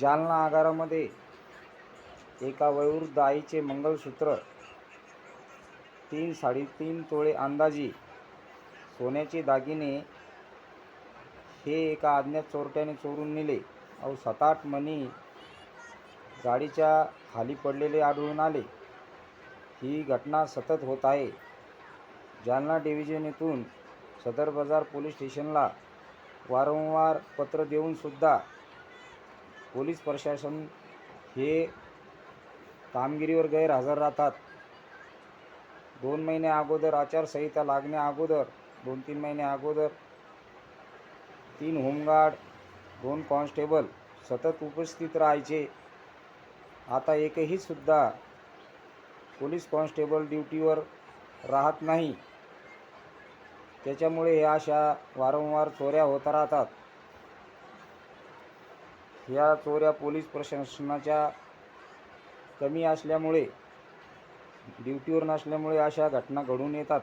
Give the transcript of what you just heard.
जालना आगारामध्ये एका वयोवृद्ध आईचे मंगळसूत्र तीन साडेतीन तोळे अंदाजी सोन्याचे दागिने हे एका अज्ञात चोरट्याने चोरून नेले. अहो सात आठ मणी गाडीच्या खाली पडलेले आढळून आले. ही घटना सतत होत आहे. जालना डिव्हिजन येथून सदर बाजार पोलीस स्टेशनला वारंवार पत्र देऊनसुद्धा पोलीस प्रशासन हे कामगिरीवर गैरहजर राहतात. दोन महिने अगोदर आचारसंहिता लागण्या अगोदर दोन तीन महिने अगोदर तीन होमगार्ड दोन कॉन्स्टेबल सतत उपस्थित राहायचे. आता एकही सुद्धा पोलीस कॉन्स्टेबल ड्युटीवर राहत नाही. त्याच्यामुळे ह्या अशा वारंवार चोऱ्या होत राहतात. ह्या चोऱ्या पोलीस प्रशासनाच्या कमी असल्यामुळे ड्युटीवर नसल्यामुळे अशा घटना घडून येतात.